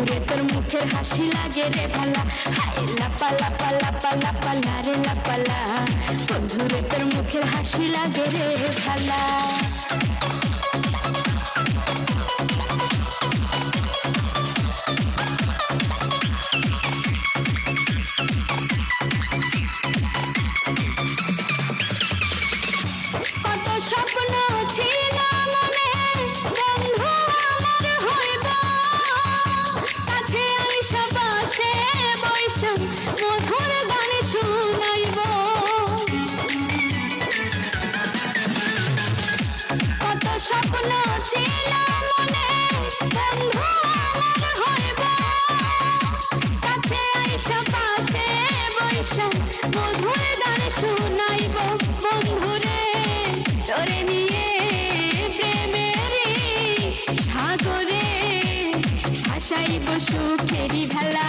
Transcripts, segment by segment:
বন্ধুরে তোর মুখের হাসি লাগে রে ভালা হাই লাপা লাপা লাপা লাপালা রে লাপালা বন্ধুরে তোর মুখের হাসি লাগে রে ভালা কত স্বপ্ন ছিল স্বপ্ন ছিল মনে, বন্ধু আমার হইব। কাছে আইসা, পাশে বৈশা মধুর গান শুনাইব। বন্ধুরে, তোরে নিয়ে প্রেমেরই সাগরে ভাসাইব সুখেরি ভেলা।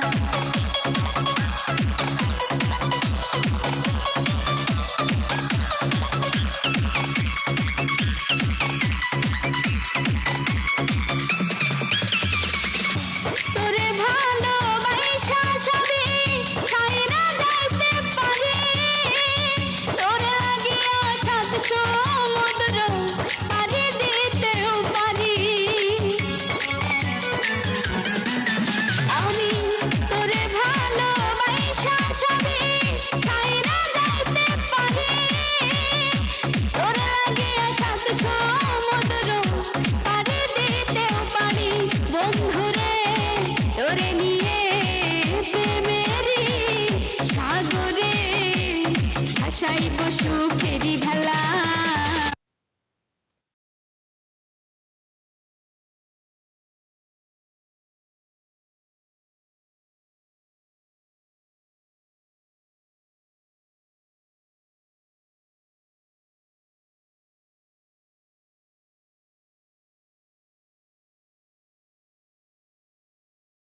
তোরে নিয়ে পশু সাগরে ভেলা।